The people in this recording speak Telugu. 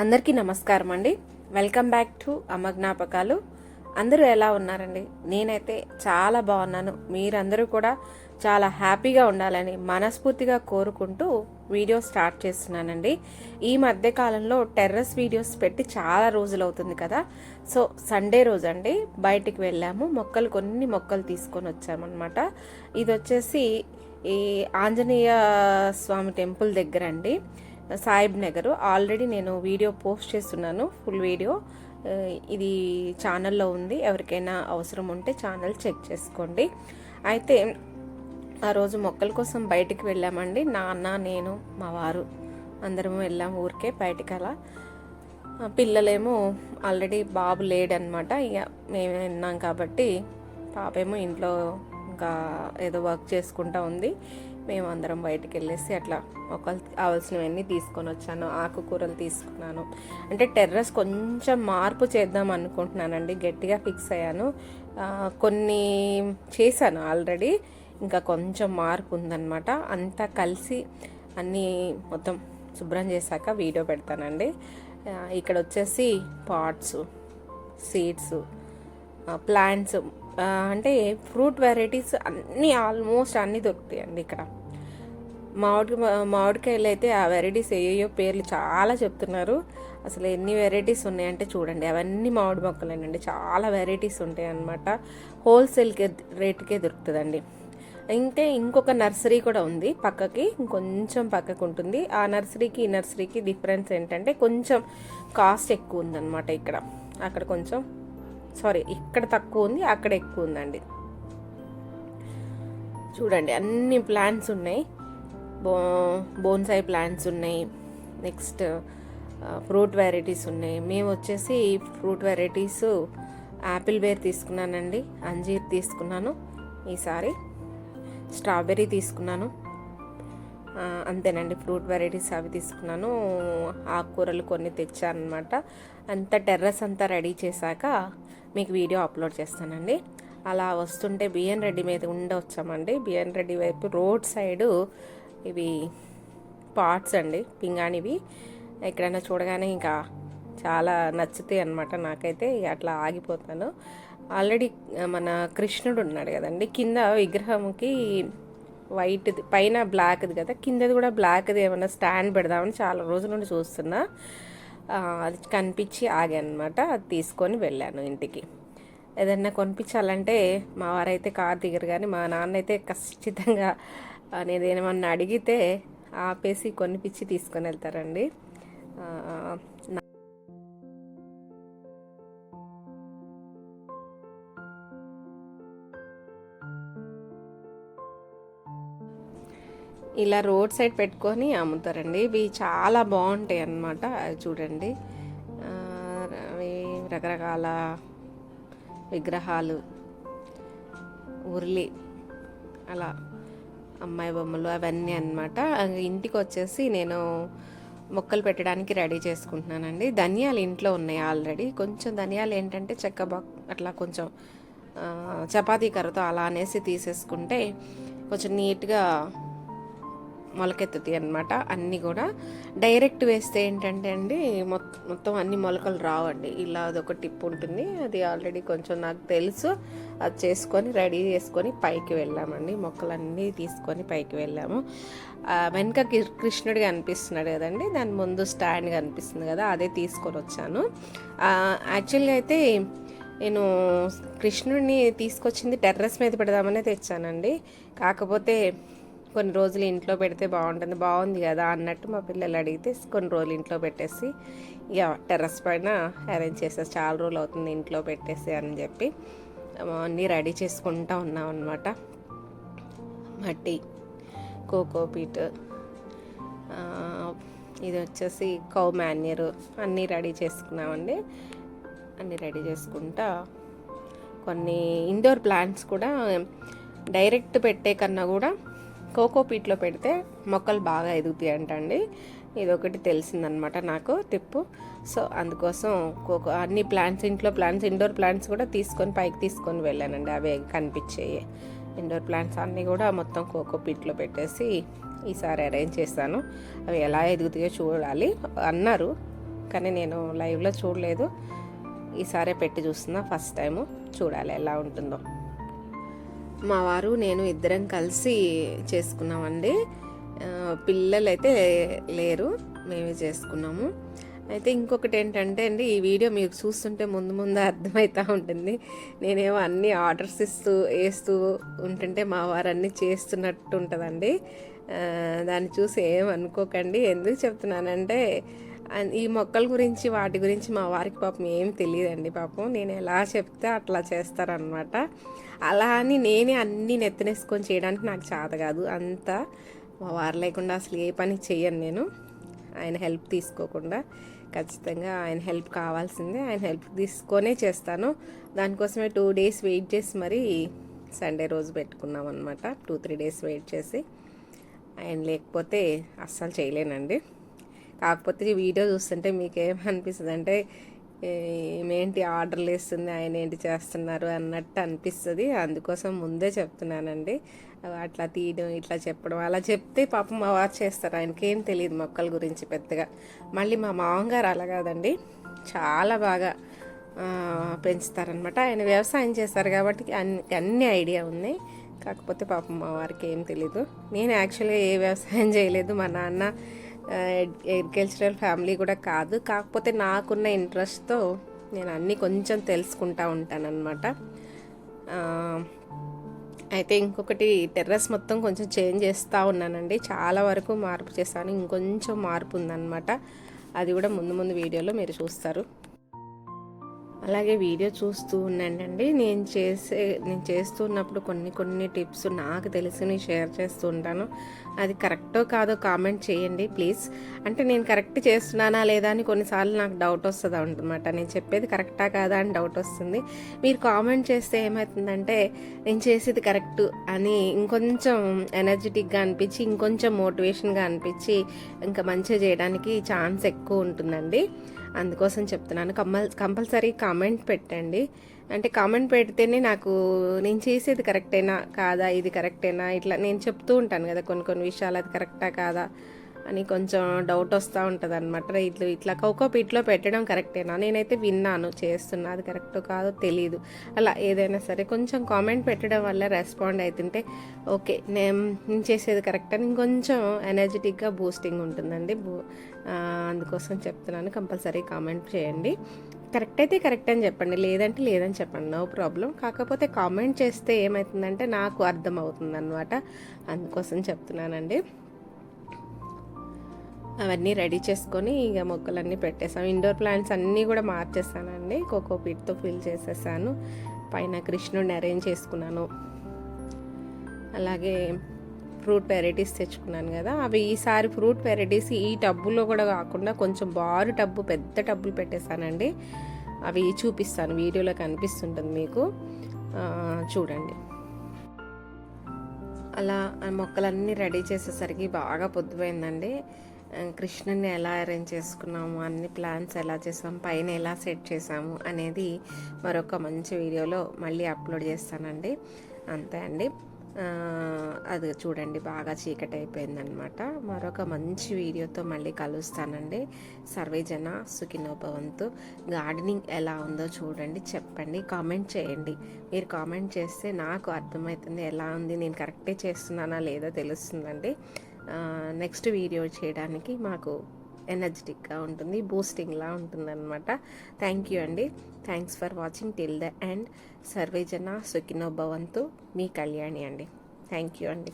అందరికీ నమస్కారం అండి. వెల్కమ్ బ్యాక్ టు అమ్మ జ్ఞాపకాలు. అందరూ ఎలా ఉన్నారండి? నేనైతే చాలా బాగున్నాను. మీరందరూ కూడా చాలా హ్యాపీగా ఉండాలని మనస్ఫూర్తిగా కోరుకుంటూ వీడియో స్టార్ట్ చేస్తున్నానండి. ఈ మధ్య కాలంలో టెర్రస్ వీడియోస్ పెట్టి చాలా రోజులు అవుతుంది కదా. సో సండే రోజు అండి బయటికి వెళ్ళాము. మొక్కలు కొన్ని మొక్కలు తీసుకొని వచ్చామన్నమాట. ఇది వచ్చేసి ఈ ఆంజనేయ స్వామి టెంపుల్ దగ్గర అండి. సాయిబ్ నగర్. ఆల్రెడీ నేను వీడియో పోస్ట్ చేస్తున్నాను ఫుల్ వీడియో. ఇది ఛానల్లో ఉంది. ఎవరికైనా అవసరం ఉంటే ఛానల్ చెక్ చేసుకోండి. అయితే ఆ రోజు మొక్కల కోసం బయటికి వెళ్ళామండి. నాన్న నేను మా వారు అందరం వెళ్ళాము ఊరికే బయటికి అలా పిల్లలేమో ఆల్రెడీ బాబు లేడనమాట ఇక మేము విన్నాం కాబట్టి పాపేమో ఇంట్లో ఇంకా ఏదో వర్క్ చేసుకుంటా ఉంది. మేమందరం అందరం బయటికి వెళ్ళేసి అట్లా ఒకళ్ళు కావాల్సినవన్నీ తీసుకొని వచ్చాను ఆకుకూరలు తీసుకున్నాను. అంటే టెర్రస్ కొంచెం మార్పు చేద్దాం అనుకుంటున్నానండి గట్టిగా ఫిక్స్ అయ్యాను. కొన్ని చేశాను ఆల్రెడీ ఇంకా కొంచెం మార్పు ఉందన్నమాట. అంతా కలిసి అన్నీ మొత్తం శుభ్రం చేశాక వీడియో పెడతానండి. ఇక్కడ వచ్చేసి పాట్స్ సీడ్స్ ప్లాంట్స్ అంటే ఫ్రూట్ వెరైటీస్ అన్నీ ఆల్మోస్ట్ అన్నీ దొరుకుతాయండి ఇక్కడ. మామిడి మామిడికాయలు అయితే ఆ వెరైటీస్ ఏయో పేర్లు చాలా చెప్తున్నారు. అసలు ఎన్ని వెరైటీస్ ఉన్నాయంటే చూడండి. అవన్నీ మామిడి మొక్కలేనండి. చాలా వెరైటీస్ ఉంటాయి అన్నమాట హోల్సేల్కే రేట్కే దొరుకుతుందండి. ఇంకా ఇంకొక నర్సరీ కూడా ఉంది పక్కకి. ఇంకొంచెం పక్కకు ఉంటుంది. ఆ నర్సరీకి ఈ నర్సరీకి డిఫరెన్స్ ఏంటంటే కొంచెం కాస్ట్ ఎక్కువ ఉందన్నమాట ఇక్కడ. అక్కడ కొంచెం సారీ ఇక్కడ తక్కువ ఉంది అక్కడ ఎక్కువ ఉందండి. చూడండి అన్ని ప్లాంట్స్ ఉన్నాయి. బో బోన్సాయి ప్లాంట్స్ ఉన్నాయి. నెక్స్ట్ ఫ్రూట్ వెరైటీస్ ఉన్నాయి. మేము వచ్చేసి ఫ్రూట్ వెరైటీస్ యాపిల్ బేర్ తీసుకున్నానండి అంజీర్ తీసుకున్నాను ఈసారి. స్ట్రాబెర్రీ తీసుకున్నాను. అంతేనండి ఫ్రూట్ వెరైటీస్ అవి తీసుకున్నాను. ఆకుకూరలు కొన్ని తెచ్చాను అనమాట అంతా టెర్రస్ అంతా రెడీ చేశాక మీకు వీడియో అప్లోడ్ చేస్తానండి. అలా వస్తుంటే బిఎన్ రెడ్డి మీద ఉండొచ్చామండి. బిఎన్ రెడ్డి వైపు రోడ్ సైడు ఇవి పార్ట్స్ అండి పింగాణివి. ఎక్కడైనా చూడగానే ఇంకా చాలా నచ్చుతాయి అనమాట నాకైతే అట్లా ఆగిపోతాను. ఆల్రెడీ మన కృష్ణుడు ఉన్నాడు కదండి. కింద విగ్రహంకి వైట్ది పైన బ్లాక్ది కదా. కిందది కూడా బ్లాక్ది ఏమైనా స్టాండ్ పెడదామని చాలా రోజుల నుండి చూస్తున్నా. అది కనిపించి ఆగానమాట అది తీసుకొని వెళ్ళాను ఇంటికి. ఏదన్నా కొనిపించాలంటే మా వారైతే కార్ దిగరు కానీ మా నాన్న అయితే ఖచ్చితంగా నేను ఏమన్నా అడిగితే ఆపేసి కొనిపించి తీసుకొని వెళ్తారండి. ఇలా రోడ్ సైడ్ పెట్టుకొని అమ్ముతారండి. ఇవి చాలా బాగుంటాయి అన్నమాట. అవి చూడండి. అవి రకరకాల విగ్రహాలు ఉర్లి అలా అమ్మాయి బొమ్మలు అవన్నీ అన్నమాట. ఇంటికి వచ్చేసి నేను మొక్కలు పెట్టడానికి రెడీ చేసుకుంటున్నానండి. ధనియాలు ఇంట్లో ఉన్నాయి ఆల్రెడీ. కొంచెం ధనియాలు ఏంటంటే చెక్క బా అట్లా కొంచెం చపాతీ కర్రతో అలా అనేసి తీసేసుకుంటే కొంచెం నీట్గా మొలకెత్తుతాయి అనమాట అన్నీ కూడా డైరెక్ట్ వేస్తే ఏంటంటే అండి మొత్తం మొత్తం అన్ని మొలకలు రావండి. ఇలా అదొక టిప్ ఉంటుంది. అది ఆల్రెడీ కొంచెం నాకు తెలుసు. అది చేసుకొని రెడీ చేసుకొని పైకి వెళ్ళామండి. మొక్కలన్నీ తీసుకొని పైకి వెళ్ళాము. వెనక కృష్ణుడిగా కృష్ణుడు కనిపిస్తున్నాడు కదండి. దాని ముందు స్టాండ్ కనిపిస్తుంది కదా అదే తీసుకొని వచ్చాను. యాక్చువల్గా అయితే నేను కృష్ణుడిని తీసుకొచ్చింది టెర్రస్ మీద పెడదామనే తెచ్చానండి. కాకపోతే కొన్ని రోజులు ఇంట్లో పెడితే బాగుంటుంది. బాగుంది కదా అన్నట్టు మా పిల్లలు అడిగితే కొన్ని రోజులు ఇంట్లో పెట్టేసి ఇక టెర్రస్ పైన అరేంజ్ చేసేసి చాలా రోజులు అవుతుంది ఇంట్లో పెట్టేసి అని చెప్పి అన్నీ రెడీ చేసుకుంటా ఉన్నాం అనమాట మట్టి కోకోపీట్ ఇది వచ్చేసి కౌ మాన్యూర్ అన్నీ రెడీ చేసుకున్నామండి. అన్నీ రెడీ చేసుకుంటా కొన్ని ఇండోర్ ప్లాంట్స్ కూడా డైరెక్ట్ పెట్టే కన్నా కూడా కోకో పీట్లో పెడితే మొక్కలు బాగా ఎదుగుతాయి అంటండి ఇది ఒకటి తెలిసిందనమాట నాకు టిప్పు. సో అందుకోసం కోకో అన్ని ప్లాంట్స్ ఇంట్లో ప్లాంట్స్ ఇండోర్ ప్లాంట్స్ కూడా తీసుకొని పైకి తీసుకొని వెళ్ళానండి. అవే కనిపించేవి ఇండోర్ ప్లాంట్స్ అన్నీ కూడా మొత్తం కోకో పీట్లో పెట్టేసి ఈసారి అరేంజ్ చేశాను అవి ఎలా ఎదుగుతాయో చూడాలి అన్నారు కానీ నేను లైవ్లో చూడలేదు. ఈసారే పెట్టి చూస్తున్నా ఫస్ట్ టైము. చూడాలి ఎలా ఉంటుందో. మా వారు నేను ఇద్దరం కలిసి చేసుకున్నామండి. పిల్లలైతే పిల్లలు అయితే లేరు మేమే చేసుకున్నాము. అయితే ఇంకొకటి ఏంటంటే అండి ఈ వీడియో మీకు చూస్తుంటే ముందు ముందు అర్థమవుతూ ఉంటుంది. నేనేమో అన్నీ ఆర్డర్స్ ఇస్తూ వేస్తూ ఉంటుంటే మా వారు అన్నీ చేస్తున్నట్టు ఉంటుందండి దాన్ని చూసి ఏమనుకోకండి. ఎందుకు చెప్తున్నానంటే ఈ మొక్కల గురించి వాటి గురించి మా వారికి పాపం ఏం తెలియదండి పాపం. నేను ఎలా చెప్తే అట్లా చేస్తారనమాట అలా అని నేనే అన్నీ నెత్తనేసుకొని చేయడానికి నాకు చేత కాదు. అంతా మా వారు లేకుండా అసలు ఏ పని చేయను నేను. ఆయన హెల్ప్ తీసుకోకుండా ఖచ్చితంగా ఆయన హెల్ప్ కావాల్సిందే. ఆయన హెల్ప్ తీసుకొనే చేస్తాను. దానికోసమే టూ డేస్ వెయిట్ చేసి మరి సండే రోజు పెట్టుకున్నాం అనమాట టూ త్రీ డేస్ వెయిట్ చేసి. ఆయన లేకపోతే అస్సలు చేయలేనండి. కాకపోతే ఈ వీడియో చూస్తుంటే మీకు ఏమనిపిస్తుంది అంటే ఏమేంటి ఆర్డర్లు వేస్తుంది ఆయన ఏంటి చేస్తున్నారు అన్నట్టు అనిపిస్తుంది. అందుకోసం ముందే చెప్తున్నానండి. అట్లా తీయడం ఇట్లా చెప్పడం అలా చెప్తే పాపం మా వారు చేస్తారు. ఆయనకేం తెలియదు మొక్కల గురించి పెద్దగా. మళ్ళీ మా మామగారు అలా కాదండి. చాలా బాగా పెంచుతారనమాట ఆయన వ్యవసాయం చేస్తారు కాబట్టి అన్ని అన్ని ఐడియా ఉన్నాయి. కాకపోతే పాపం మా వారికి ఏం తెలీదు. నేను యాక్చువల్గా ఏ వ్యవసాయం చేయలేదు. మా నాన్న అగ్రికల్చరల్ ఫ్యామిలీ కూడా కాదు. కాకపోతే నాకున్న ఇంట్రెస్ట్తో నేను అన్నీ కొంచెం తెలుసుకుంటా ఉంటానన్నమాట. అయితే ఇంకొకటి టెర్రస్ మొత్తం కొంచెం చేంజ్ చేస్తూ ఉన్నానండి. చాలా వరకు మార్పు చేస్తాను ఇంకొంచెం మార్పు ఉందన్నమాట. అది కూడా ముందు ముందు వీడియోలో మీరు చూస్తారు. అలాగే వీడియో చూస్తూ ఉండండి. నేను చేసే నేను చేస్తున్నప్పుడు కొన్ని కొన్ని టిప్స్ నాకు తెలిసినవి షేర్ చేస్తూ ఉంటాను. అది కరెక్టో కాదో కామెంట్ చేయండి ప్లీజ్. అంటే నేను కరెక్ట్ చేస్తున్నానా లేదా అని కొన్నిసార్లు నాకు డౌట్ వస్తుంది అనమాట నేను చెప్పేది కరెక్టా కాదా అని డౌట్ వస్తుంది. మీరు కామెంట్ చేస్తే ఏమవుతుందంటే నేను చేసేది కరెక్ట్ అని ఇంకొంచెం ఎనర్జెటిక్గా అనిపించి ఇంకొంచెం మోటివేషన్గా అనిపించి ఇంకా మంచిగా చేయడానికి ఛాన్స్ ఎక్కువ ఉంటుందండి. అందుకోసం చెప్తున్నాను. కంపల్ కంపల్సరీ కామెంట్ పెట్టండి. అంటే కామెంట్ పెడితేనే నాకు నేను చేసేది కరెక్టేనా కాదా ఇది కరెక్టేనా ఇట్లా నేను చెప్తూ ఉంటాను కదా కొన్ని కొన్ని విషయాలు అది కరెక్టా కాదా అని కొంచెం డౌట్ వస్తూ ఉంటుంది అనమాట ఇట్లా ఇట్లా కోకో పీట్లో పెట్టడం కరెక్టేనా నేనైతే విన్నాను చేస్తున్నా. అది కరెక్టో కాదో తెలియదు అలా ఏదైనా సరే కొంచెం కామెంట్ పెట్టడం వల్ల రెస్పాండ్ అవుతుంటే ఓకే నేను నేను చేసేది కరెక్ట్ అని ఇంకొంచెం ఎనర్జెటిక్గా బూస్టింగ్ ఉంటుందండి. బూ అందుకోసం చెప్తున్నాను. కంపల్సరీ కామెంట్ చేయండి. కరెక్ట్ అయితే కరెక్ట్ అని చెప్పండి. లేదంటే లేదని చెప్పండి. నో ప్రాబ్లం కాకపోతే కామెంట్ చేస్తే ఏమవుతుందంటే నాకు అర్థమవుతుంది అనమాట అందుకోసం చెప్తున్నానండి. అవన్నీ రెడీ చేసుకొని ఇక మొక్కలన్నీ పెట్టేసాం ఇండోర్ ప్లాంట్స్ అన్నీ కూడా మార్చేసానండి కోకో పిట్తో ఫిల్ చేసేసాను. పైన కృష్ణుడిని అరేంజ్ చేసుకున్నాను. అలాగే ఫ్రూట్ వెరైటీస్ తెచ్చుకున్నాను కదా. అవి ఈసారి ఫ్రూట్ వెరైటీస్ ఈ టబ్బులో కూడా కాకుండా కొంచెం బారు టబ్బు పెద్ద టబ్బులు పెట్టేశానండి అవి చూపిస్తాను. వీడియోలో కనిపిస్తుంటుంది మీకు. చూడండి. అలా ఆ మొక్కలన్నీ రెడీ చేసేసరికి బాగా పొద్దుపోయిందండి. కృష్ణుని ఎలా అరేంజ్ చేసుకున్నాము అన్ని ప్లాన్స్ ఎలా చేసాం పైన ఎలా సెట్ చేసాము అనేది మరొక మంచి వీడియోలో మళ్ళీ అప్లోడ్ చేస్తానండి. అంతే అండి. అది చూడండి బాగా చీకటి అయిపోయిందనమాట మరొక మంచి వీడియోతో మళ్ళీ కలుస్తానండి. సర్వేజన సుఖినోభవంతు. గార్డెనింగ్ ఎలా ఉందో చూడండి చెప్పండి కామెంట్ చేయండి. మీరు కామెంట్ చేస్తే నాకు అర్థమవుతుంది ఎలా ఉంది నేను కరెక్టే చేస్తున్నానా లేదో తెలుస్తుందండి. నెక్స్ట్ వీడియో చేయడానికి మాకు ఎనర్జెటిక్గా ఉంటుంది బూస్టింగ్లా ఉంటుందన్నమాట. థ్యాంక్ యూ అండి. Thanks for watching till the end సర్వేజన సుఖినో భవంతు మీ కళ్యాణి అండి. థ్యాంక్ యూ అండి.